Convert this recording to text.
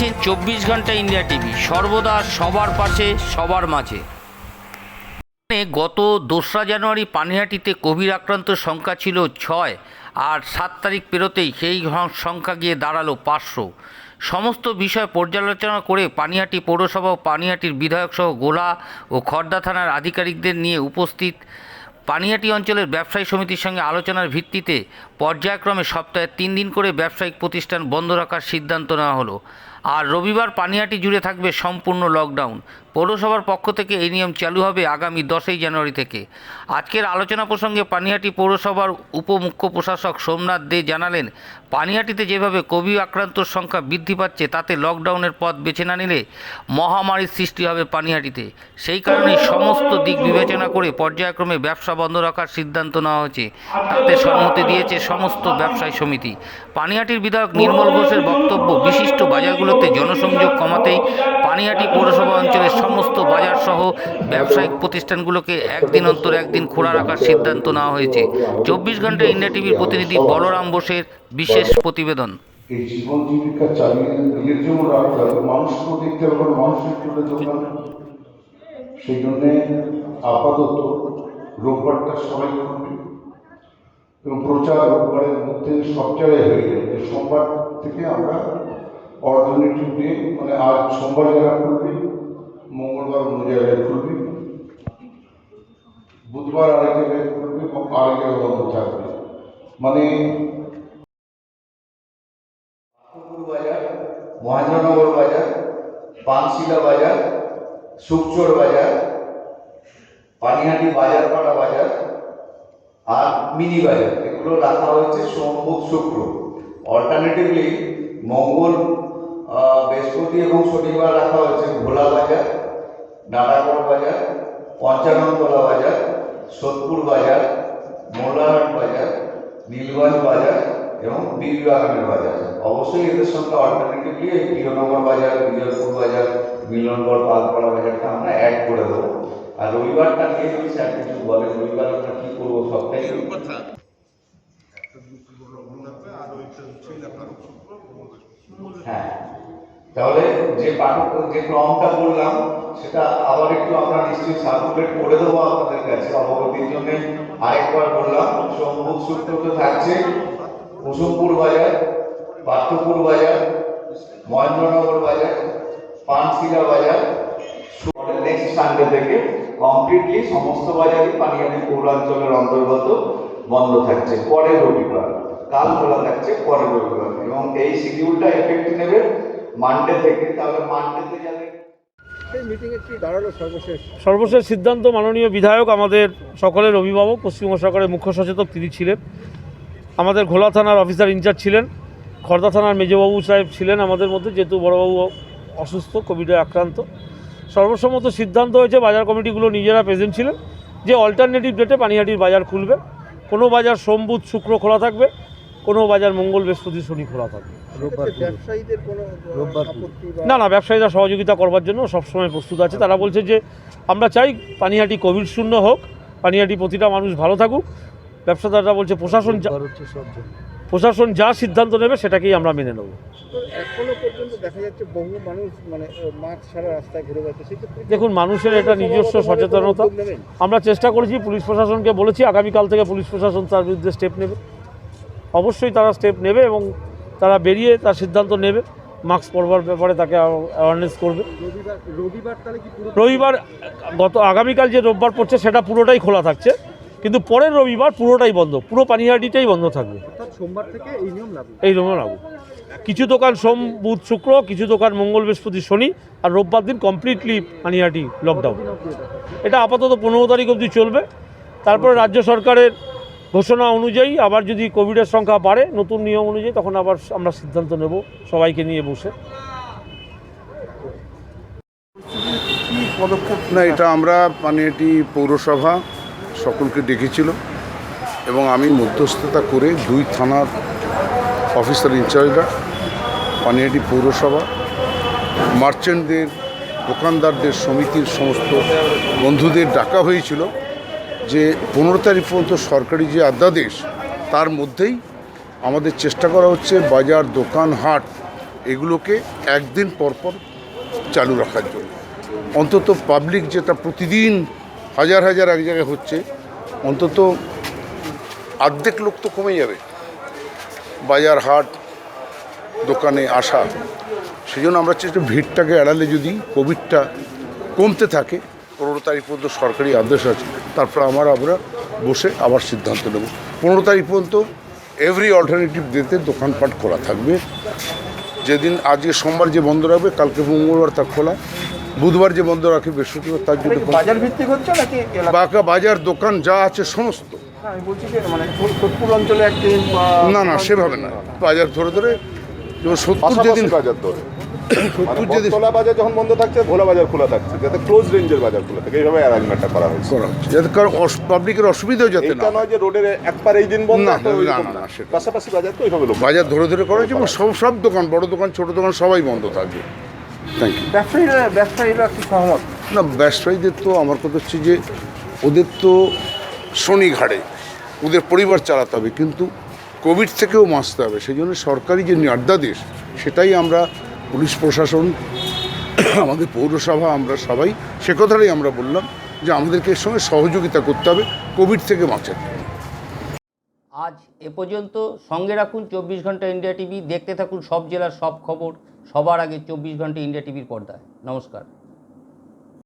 দেখছেন চব্বিশ ঘণ্টা ইন্ডিয়া টিভি। সর্বদা সবার পাশে, সবার মাঝে। গত দোসরা জানুয়ারি পানিহাটিতে কোভিড আক্রান্ত সংখ্যা ছিল ছয়, আর সাত তারিখ পেরোতেই সেই সংখ্যা গিয়ে দাঁড়াল পাঁচশো। সমস্ত বিষয় পর্যালোচনা করে পানিহাটি পৌরসভা ও পানিহাটির বিধায়ক সহ গোলা ও খর্দা থানার আধিকারিকদের নিয়ে উপস্থিত পানিহাটি অঞ্চলের ব্যবসায়ী সমিতির সঙ্গে আলোচনার ভিত্তিতে পর্যায়ক্রমে সপ্তাহে তিন দিন করে ব্যবসায়িক প্রতিষ্ঠান বন্ধ রাখার সিদ্ধান্ত নেওয়া হলো। আর রবিবার পানিহাটি জুড়ে থাকবে সম্পূর্ণ লকডাউন পৌরসভার পক্ষ থেকে এই নিয়ম চালু হবে আগামী দশই জানুয়ারি থেকে। আজকের আলোচনা প্রসঙ্গে পানিহাটি পৌরসভার উপমুখ্য প্রশাসক সোমনাথ দে জানালেন, পানিহাটিতে যেভাবে কোভিড আক্রান্তর সংখ্যা বৃদ্ধি পাচ্ছে, তাতে লকডাউনের পথ বেছে না নিলে মহামারীর সৃষ্টি হবে পানিহাটিতে। সেই কারণে সমস্ত দিক বিবেচনা করে পর্যায়ক্রমে ব্যবসা বন্ধ রাখার সিদ্ধান্ত নেওয়া হয়েছে। তাতে সম্মতি দিয়েছে সমস্ত ব্যবসায়ী সমিতি। পানিহাটির বিধায়ক নির্মল ঘোষের বক্তব্য, বিশিষ্ট বাজারগুলোতে জনসংযোগ কমাতেই পানিহাটি পৌরসভা অঞ্চলের সমস্ত বাজার সহ ব্যবসায়িক প্রতিষ্ঠানগুলোকে একদিন অন্তর একদিন খোলা রাখার সিদ্ধান্ত নেওয়া হয়েছে। চব্বিশ ঘণ্টা ইন্ডিয়া টিভির প্রতিনিধি বলরাম বোসের বিশেষ প্রতিবেদন। এই জীবন জীবিকা চালিয়ে যেমন রাখতে হবে দেখতে হবে মানুষের সেই জন্যে আপাতত রোববারটা সবাই করবে। এবং প্রচার রোববারের মধ্যে সব জায়গায় হয়ে যে সোমবার থেকে আমরা অর্থনীতি মানে আজ সোমবার যারা খুলবে মঙ্গলবার অন্য জায়গায় খুলবে? বুধবার আরেক জায়গায় খুলবে আরেক জায়গায় বন্ধ থাকবে। মানে বাজার বাজার পানশিলা বাজার সুকচর বাজার, পানিহাটি বাজারপাড়া বাজার, আর মিনি বাজার। এগুলো রাখা হয়েছে সোম শুক্র। অল্টারনেটিভলি মঙ্গল বৃহস্পতি এবং শনিবার রাখা হয়েছে ভোলা বাজার। ডাটাগড় বাজার পঞ্চাননতলা বাজার সোদপুর বাজার মোল্লারহাট বাজার নীলগঞ্জ বাজার এবং বীরবাগানের বাজার। অবশ্যই এদের সঙ্গে অল্টারনেটিভলি এই প্রিয়নগর বাজার বিজয়পুর বাজার মিলনগড় পালপাড়া বাজারটা আমরা অ্যাড করে দেবো। আর রবিবারটা নিয়ে যদি স্যার কিছু বলেন রবিবার আমরা কী করব সবটাই হ্যাঁ। তাহলে যে পাঠক, যে ক্রমটা বললাম, সেটা আবার একটু আমরা নিশ্চয়ই সার্কুলেট করে দেবো আপনাদের কাছে, অবগতির জন্য আরেকবার বললাম, সম্ভব সূত্রতে থাকছে কুসুমপুর বাজার, পার্থপুর বাজার, মহেন্দ্রনগর বাজার, পানশিলা বাজার নেক্সট সানডে থেকে কমপ্লিটলি সমস্ত বাজারই পানিয়ানি পৌরাঞ্চলের অন্তর্গত বন্ধ থাকছে, পরের রবিবার। কাল খোলা থাকছে, পরের রবিবার। এবং এই শিডিউলটা এফেক্ট নেবে মানডে থেকে তাহলে মানডেতে সর্বশেষ? সর্বশেষ সিদ্ধান্ত মাননীয় বিধায়ক আমাদের সকলের অভিভাবক পশ্চিমবঙ্গ সরকারের মুখ্য সচেতক তিনি ছিলেন। আমাদের ঘোলা থানার অফিসার ইনচার্জ ছিলেন। খর্দা থানার মেজবাবু সাহেব ছিলেন আমাদের মধ্যে যেহেতু বড়বাবু অসুস্থ কোভিডে আক্রান্ত। সর্বসম্মত সিদ্ধান্ত হয়েছে বাজার কমিটিগুলো নিজেরা প্রেজেন্ট ছিলেন যে অল্টারনেটিভ ডেটে পানিহাটির বাজার খুলবে। কোনো বাজার সোম বুধ শুক্র খোলা থাকবে। কোনো বাজার মঙ্গল বৃহস্পতি শনি খোলা বা না না ব্যবসায়ীরা সহযোগিতা করবার জন্য সবসময় প্রস্তুত আছে। তারা বলছে যে আমরা চাই পানিহাটি কোভিড শূন্য হোক পানিহাটি প্রতিটা মানুষ ভালো থাকুক। ব্যবসাদাররা বলছে প্রশাসন যা- প্রশাসন যা সিদ্ধান্ত নেবে সেটাকেই আমরা মেনে নেব। এখনও পর্যন্ত দেখা যাচ্ছে বহু মানুষ মানে মাছ ছাড়া রাস্তায় ঘুরে বেড়াচ্ছে। দেখুন মানুষের এটা নিজস্ব সচেতনতা? আমরা চেষ্টা করেছি পুলিশ প্রশাসনকে বলেছি আগামীকাল থেকে পুলিশ প্রশাসন তার বিরুদ্ধে স্টেপ নেবে। অবশ্যই তারা স্টেপ নেবে এবং তারা বেরিয়ে তার সিদ্ধান্ত নেবে। মাস্ক পরবার ব্যাপারে তাকে অ্যাওয়ারনেস করবে। রবিবার গত আগামীকাল যে রোববার পড়ছে সেটা পুরোটাই খোলা থাকছে। কিন্তু পরের রবিবার পুরোটাই বন্ধ। পুরো পানিহাটিটাই বন্ধ থাকবে। সোমবার থেকে এই নিয়ম লাগু। এই রকম লাগু। কিছু দোকান সোম বুধ শুক্র কিছু দোকান মঙ্গল বৃহস্পতি শনি আর রোববার দিন কমপ্লিটলি পানিহাটি লকডাউন? এটা আপাতত পনেরো তারিখ অবধি চলবে। তারপরে রাজ্য সরকারের ঘোষণা অনুযায়ী আবার যদি কোভিডের সংখ্যা বাড়ে, নতুন নিয়ম অনুযায়ী তখন আবার আমরা সিদ্ধান্ত নেব সবাইকে নিয়ে বসে। পদক্ষেপ? না, এটা আমরা পানিহাটি পৌরসভা সকলকে ডেকেছিল এবং আমি মধ্যস্থতা করে দুই থানার অফিসার ইনচার্জরা পানিহাটি পৌরসভা, মার্চেন্টদের, দোকানদারদের, সমিতির সমস্ত বন্ধুদের ডাকা হয়েছিল। যে পনেরো তারিখ পর্যন্ত সরকারি যে অধ্যাদেশ তার মধ্যেই আমাদের চেষ্টা করা হচ্ছে বাজার, দোকান, হাট, এগুলোকে একদিন পর পর চালু রাখার জন্য। অন্তত পাবলিক যেটা প্রতিদিন হাজার হাজার এক জায়গায় হচ্ছে, অন্তত অর্ধেক লোক তো কমে যাবে। বাজার, হাট, দোকানে আসা সেই জন্য আমরা চেষ্টা ভিড়টাকে এড়ালে যদি কোভিডটা কমতে থাকে পনেরো তারিখ পর্যন্ত সরকারি আদেশ আছে। তারপর আমার আমরা বসে আবার সিদ্ধান্ত নেব। পনেরো তারিখ পর্যন্ত এভরি অল্টারনেটিভ ডেতে দোকানপাট খোলা থাকবে। যেদিন আজকে সোমবার যে বন্ধ রাখবে কালকে মঙ্গলবার তা খোলা। বুধবার যে বন্ধ রাখে বৃহস্পতিবার তার জন্য। বাজার ভিত্তিক হচ্ছে নাকি বাঁকা বাজার দোকান যা আছে সমস্ত। না, আমি বলছি যে মানে সোদপুর অঞ্চলে একদিন না না সেভাবে না। বাজার ধরে ধরে সত্তর যেদিন বাজার ধরে। মানে সত্তর যেদিন বটতলা বাজার যখন বন্ধ থাকছে ভোলা বাজার খোলা থাকছে যাতে ক্লোজ রেঞ্জের বাজার খোলা থাকে। এইভাবে অ্যারেঞ্জমেন্টটা করা হয়েছে। করা হচ্ছে। যাতে কারও পাবলিকের অসুবিধাও যাতে না নয় যে রোডের একবার এই দিন বন্ধ না, তো না, সেটা। পাশাপাশি বাজার তো ওইভাবে লোক বাজার ধরে ধরে করা হচ্ছে এবং সব সব দোকান বড় দোকান ছোট দোকান সবাই বন্ধ থাকবে। থ্যাংক ইউ ব্যবসায়ীরা ব্যবসায়ীরা কি সহমত? না ব্যবসায়ীদের তো আমার কথা হচ্ছে যে ওদের তো শনি ঘাড়ে ওদের পরিবার চালাতে হবে কিন্তু কোভিড থেকেও বাঁচতে হবে। সেই জন্য সরকারি যে নির্দেশ সেটাই আমরা পুলিশ প্রশাসন, আমাদের পৌরসভা, আমরা সবাই, সে কথাটাই আমরা বললাম যে আমাদেরকে এর সঙ্গে সহযোগিতা করতে হবে, কোভিড থেকে বাঁচার আজ এ পর্যন্ত সঙ্গে রাখুন চব্বিশ ঘণ্টা ইন্ডিয়া টিভি, দেখতে থাকুন সব জেলার সব খবর, সবার আগে চব্বিশ ঘণ্টা ইন্ডিয়া টিভির পর্দায়। নমস্কার।